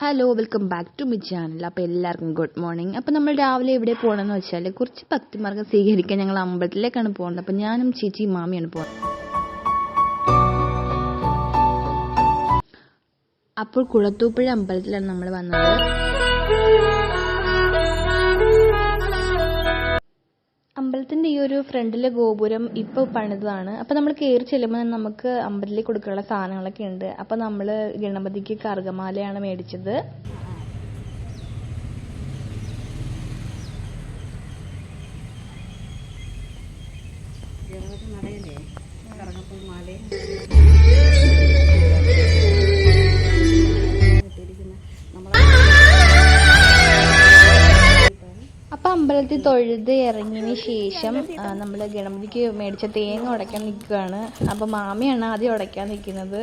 Hello welcome back to me channel അപ്പോൾ എല്ലാവർക്കും good morning അപ്പോൾ നമ്മൾ രാവിലെ എവിടെ പോകണമെന്ന് വെച്ചാൽ കുറച്ച് ഭക്തിമാർഗം സ്വീകരിക്കാൻ ഞങ്ങൾ അമ്പലത്തിലേക്കാണ് പോകുന്നത് അപ്പോൾ ഞാനും ചേച്ചി മാമിയാണ് പോകുന്നത് അപ്പോൾ കുളത്തൂപ്പുഴ അമ്പലത്തിലാണ് നമ്മൾ വന്നത്. അമ്പലത്തിന്റെ ഈ ഒരു ഫ്രണ്ടിലെ ഗോപുരം ഇപ്പോൾ പണിതതാണ്. അപ്പോൾ നമ്മൾ കയറി ചെല്ലുമ്പോൾ നമുക്ക് അമ്പലത്തിൽ കൊടുക്കാനുള്ള സാധനങ്ങളൊക്കെ ഉണ്ട്. അപ്പോൾ നമ്മൾ ഗണപതിക്ക് കറുകമാലയാണ് മേടിച്ചത്. അപ്പം അമ്പലത്തിൽ തൊഴുത് ഇറങ്ങിയതിന് ശേഷം നമ്മൾ ഗണപതിക്ക് മേടിച്ച തേങ്ങ ഉടയ്ക്കാൻ നിൽക്കുകയാണ്. അപ്പം മാമിയാണ് ആദ്യം ഉടയ്ക്കാൻ നിൽക്കുന്നത്.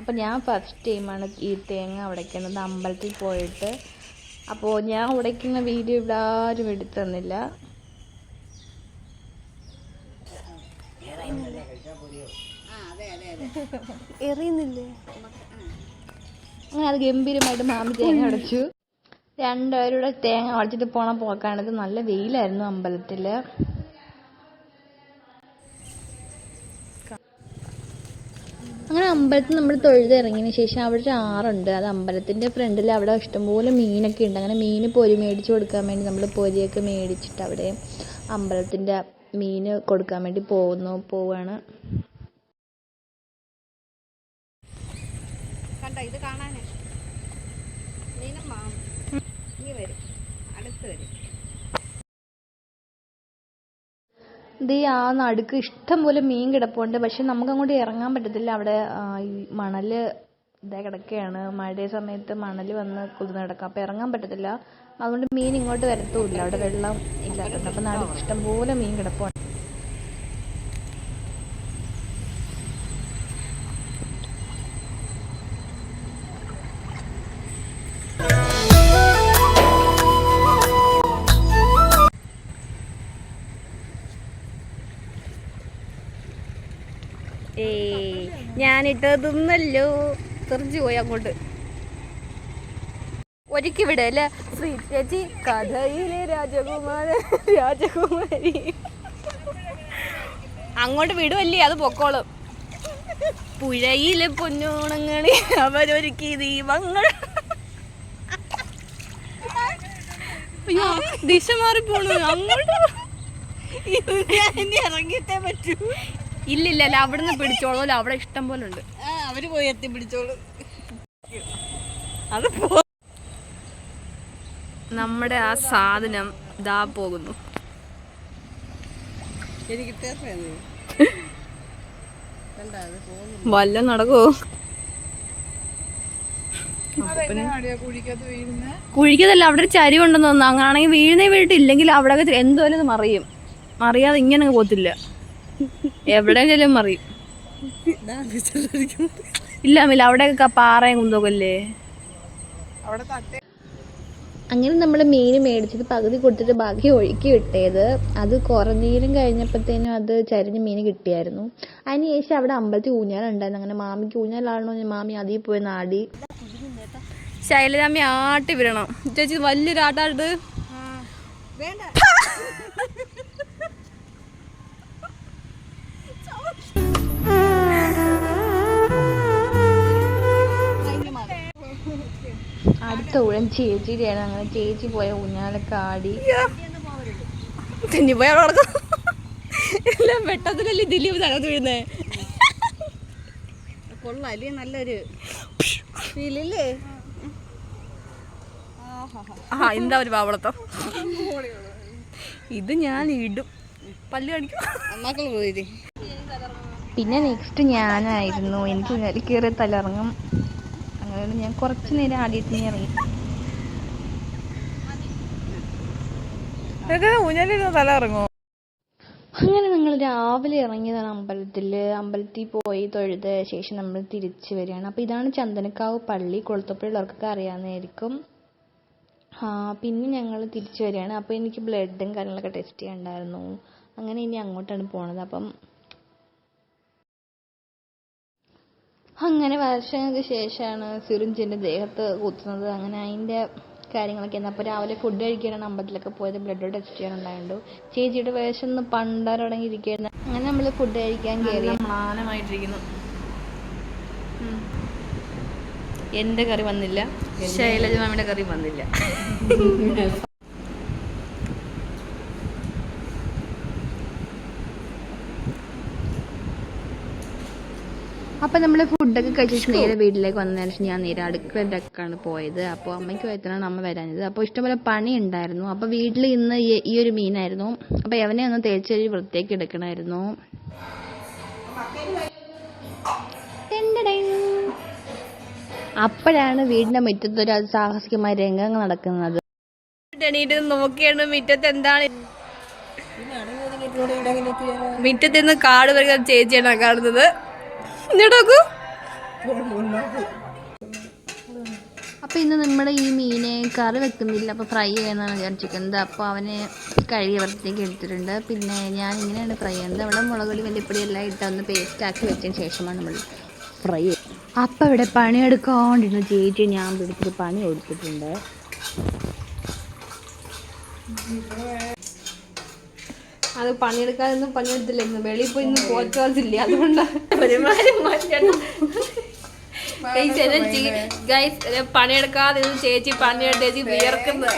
അപ്പം ഞാൻ ഫസ്റ്റ് ടൈമാണ് ഈ തേങ്ങ ഉടയ്ക്കുന്നത് അമ്പലത്തിൽ പോയിട്ട്. അപ്പോൾ ഞാൻ ഉടയ്ക്കുന്ന വീഡിയോ ഇവിടെ ആരും എടുത്തു തന്നില്ല. എറിയുന്നില്ലേ? അങ്ങനെ അത് ഗംഭീരമായിട്ട് മാമി തേങ്ങ ഉടച്ചു. രണ്ടുപേരും കൂടെ തേങ്ങ വളച്ചിട്ട് പോണ പോക്കാണിത് നല്ല വെയിലായിരുന്നു അമ്പലത്തിൽ അങ്ങനെ അമ്പലത്തിൽ നമ്മൾ തൊഴുത് ഇറങ്ങിയതിന് ശേഷം അവിടെ ഒരു ആറുണ്ട്. അത് അമ്പലത്തിന്റെ ഫ്രണ്ടിൽ അവിടെ ഇഷ്ടംപോലെ മീനൊക്കെ ഉണ്ട്. അങ്ങനെ മീൻ പൊരി മേടിച്ച് കൊടുക്കാൻ വേണ്ടി നമ്മൾ പൊരിയൊക്കെ മേടിച്ചിട്ട് അവിടെ അമ്പലത്തിന്റെ മീൻ കൊടുക്കാൻ വേണ്ടി പോകുന്നു പോവാണ്. കണ്ടോ ഇത് കാണാനേ? നീനും ഇത് ആ നടുക്ക് ഇഷ്ടം പോലെ മീൻ കിടപ്പുണ്ട്. പക്ഷെ നമുക്ക് അങ്ങോട്ട് ഇറങ്ങാൻ പറ്റത്തില്ല. അവിടെ മണൽ ഇതേ കിടക്കുകയാണ് മഴയുടെ സമയത്ത് മണൽ വന്ന് കുതിർന്ന് കിടക്കാം. അപ്പം ഇറങ്ങാൻ പറ്റത്തില്ല. അതുകൊണ്ട് മീൻ ഇങ്ങോട്ട് വരത്തുമില്ല. അവിടെ വെള്ളം ഇല്ലാത്തതുകൊണ്ട്. അപ്പം നടുക്ക് ഇഷ്ടം പോലെ മീൻ കിടപ്പുണ്ട്. ഏയ് ഞാനിട്ടതൊന്നല്ലോ തെറിച്ചു പോയി അങ്ങോട്ട്. ഒരുക്കി വിടെ അല്ലേ? ശ്രീ ചേച്ചി കഥയിലെ രാജകുമാര രാജകുമാരി. അങ്ങോട്ട് വിടുവല്ലേ അത് പൊക്കോളും. പുഴയിലെ പൊന്നോണങ്ങളെ അവരൊരുക്കി ദീപങ്ങൾ. ദിശ മാറിപ്പോണു. അങ്ങോട്ട്. ഇറങ്ങിട്ടേ പറ്റൂ. ഇല്ലില്ല അല്ല അവിടുന്ന് പിടിച്ചോളൂ. അവിടെ ഇഷ്ടം പോലെ ഉണ്ട്. അവർ പോയി എത്തി പിടിച്ചോളൂ. അത് പോ നമ്മുടെ ആ സാധനം ദാ പോകുന്നു. എനിക്ക് വല്ല നടക്കുവോ വീഴുന്ന? കുഴിക്കതല്ല അവിടെ ഒരു ചരിവുണ്ടെന്ന് തോന്നുന്നു അങ്ങനാണെങ്കിൽ വീഴുന്നേ വീട്ടില്ലെങ്കിൽ അവിടെ എന്തോലും മറിയും. മറിയാതെ ഇങ്ങനെ അങ്ങ് പോത്തില്ല എവിടെയെങ്കിലും മറിയും ഇല്ല ഇല്ല അവിടെയൊക്കെ പാറയും കുന്തോക്കല്ലേ അവിടെ തട്ടേ അങ്ങനെ നമ്മൾ മീൻ മേടിച്ചത് പകുതി കൊടുത്തിട്ട് ബാക്കി ഒഴുക്കി വിട്ടത്. അത് കുറേ നേരം കഴിഞ്ഞപ്പോഴത്തേനും അത് ചരിഞ്ഞ് മീൻ കിട്ടിയായിരുന്നു. അതിന് ശേഷം അവിടെ അമ്പലത്തിൽ ഊഞ്ഞാലുണ്ടായിരുന്നു. അങ്ങനെ മാമിക്ക് ഊഞ്ഞാലാണോ മാമി അതിൽ പോയി നാടി. ശൈലജാമി ആട്ടി വിടണം. ചേച്ചി വലിയൊരു ആട്ടാട്ട് വേണ്ട. അടുത്ത ഊഴം ചേച്ചിയുടെയാണ്. അങ്ങനെ ചേച്ചി പോയ ഊഞ്ഞാലൊക്കെ ആടി. തെന്നി പോയി അവിടെ നടക്കും എല്ലാം വെട്ടത്തിലല്ലേ ദിലീപ് തകർത്ത് വീഴുന്നേ? കൊള്ളാം അല്ലേ? നല്ലൊരു ഫീലില്ലേ? ആ എന്താ ഒരു പാവളത്തം? ഇത് ഞാൻ ഇടും. പല്ല് കാണിക്കും. പോയി പിന്നെ നെക്സ്റ്റ് ഞാനായിരുന്നു. എനിക്ക് കയറി തലറങ്ങും അങ്ങനെ ഞാൻ കുറച്ച് നേരം ആദ്യത്തിന് ഇറങ്ങി. ഊഞ്ഞാലിരുന്ന് തല ഇറങ്ങുമോ അങ്ങനെ ഞങ്ങൾ രാവിലെ ഇറങ്ങിയതാണ് അമ്പലത്തിൽ അമ്പലത്തിൽ പോയി തൊഴുത ശേഷം നമ്മൾ തിരിച്ചു വരികയാണ്. അപ്പോൾ ഇതാണ് ചന്ദനക്കാവ് പള്ളി. കൊളുത്തപ്പുഴയുള്ളവർക്കൊക്കെ അറിയാവുന്നതായിരിക്കും. ആ, പിന്നെ ഞങ്ങൾ തിരിച്ചു വരികയാണ്. അപ്പോൾ എനിക്ക് ബ്ലഡും കാര്യങ്ങളൊക്കെ ടെസ്റ്റ് ചെയ്യാനുണ്ടായിരുന്നു. അങ്ങനെ ഇനി അങ്ങോട്ടാണ് പോണത്. അപ്പം അങ്ങനെ വർഷങ്ങൾക്ക് ശേഷമാണ് സിറിഞ്ചിന്റെ ദേഹത്ത് കുത്തുന്നത്. അങ്ങനെ അതിന്റെ കാര്യങ്ങളൊക്കെ എന്നാൽ അപ്പോൾ രാവിലെ ഫുഡ് കഴിക്കാനാണ് അമ്പലത്തിലൊക്കെ പോയത്. ബ്ലഡ് ടെസ്റ്റ് ചെയ്യാനുണ്ടായിരുന്നു. ചേച്ചിയുടെ വേഷം ഒന്ന് പണ്ടാരടങ്ങിയിരിക്കുകയായിരുന്നു അങ്ങനെ നമ്മൾ ഫുഡ് കഴിക്കാൻ കയറി മ്ലാനമായിട്ടിരിക്കുന്നു എന്റെ കറി വന്നില്ല. ശൈലജ മാമിയുടെ കറി വന്നില്ല. അപ്പോൾ നമ്മൾ ഫുഡൊക്കെ കഴിച്ചിട്ട് നേരെ വീട്ടിലേക്ക് വന്ന ശേഷം ഞാൻ നേരെ അടുക്കളയിലേക്കാണ് പോയത്. അപ്പോൾ അമ്മയ്ക്ക് വയറ്റിനാണ് അമ്മ വരാഞ്ഞത്. അപ്പോൾ ഇഷ്ടംപോലെ പണി ഉണ്ടായിരുന്നു അപ്പോൾ വീട്ടിൽ ഇന്ന് ഈ ഒരു മീനായിരുന്നു. അപ്പോൾ എവനെ ഒന്ന് തേച്ചൊരു വൃത്തിയാക്കി എടുക്കണമായിരുന്നു. അപ്പോഴാണ് വീടിന്റെ മുറ്റത്ത് ഒരു സാഹസികമായ രംഗങ്ങൾ നടക്കുന്നത്. എണീറ്റ് നോക്കിയാണ് മുറ്റത്ത് എന്താണ്. മുറ്റത്ത് നിന്ന് കാട് വരുന്ന ചേച്ചിയാണ് കാണുന്നത്. ഇങ്ങോട്ട് നോക്കൂ. അപ്പോൾ ഇന്ന് നമ്മുടെ ഈ മീനെ കറി വെക്കുന്നില്ല. അപ്പോൾ ഫ്രൈ ചെയ്യാനാണ് വിചാരിച്ചിരിക്കുന്നത്. അപ്പോൾ അവനെ കഴുകി വൃത്തിയാക്കി എടുത്തിട്ടുണ്ട്. പിന്നെ ഞാൻ ഇങ്ങനെയാണ് ഫ്രൈ ചെയ്യുന്നത്. അവിടെ മുളക് പൊടി മല്ലിപ്പൊടി എല്ലാം ഇട്ട് ഒന്ന് പേസ്റ്റ് ആക്കി വെച്ചതിന് ശേഷമാണ് നമ്മൾ ഫ്രൈ ചെയ്യുന്നത് അപ്പോൾ ഇവിടെ പണിയെടുക്കാണ്ടിരുന്ന ചേച്ചി ഞാൻ പിടിച്ചിട്ട് പണി കൊടുത്തിട്ടുണ്ട്. അത് പണിയെടുക്കാതൊന്നും പണിയെടുത്തില്ലായിരുന്നു വെളിയിൽ പോയി ഇന്ന് പോറ്റാതില്ല അതുകൊണ്ടാണ് ഒരുമാതിരി ഗൈസ് പണിയെടുക്കാതെ ചേച്ചി പണിയെടുത്ത് ചേച്ചി വിയർക്കുന്നു.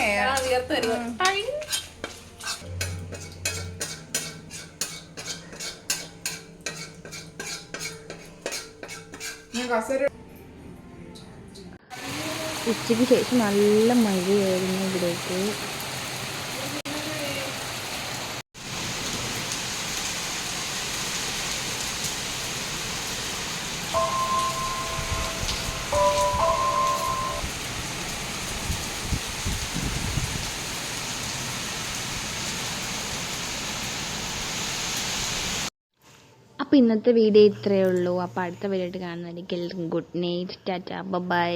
ഉച്ചയ്ക്ക് ശേഷം നല്ല മഴയായിരുന്നു ഇവിടേക്ക്. അപ്പോൾ ഇന്നത്തെ വീഡിയോ ഇത്രയേ ഉള്ളൂ. അപ്പോൾ അടുത്ത വീഡിയോ ആയിട്ട് കാണുന്നതായിരിക്കും. Good night Tata by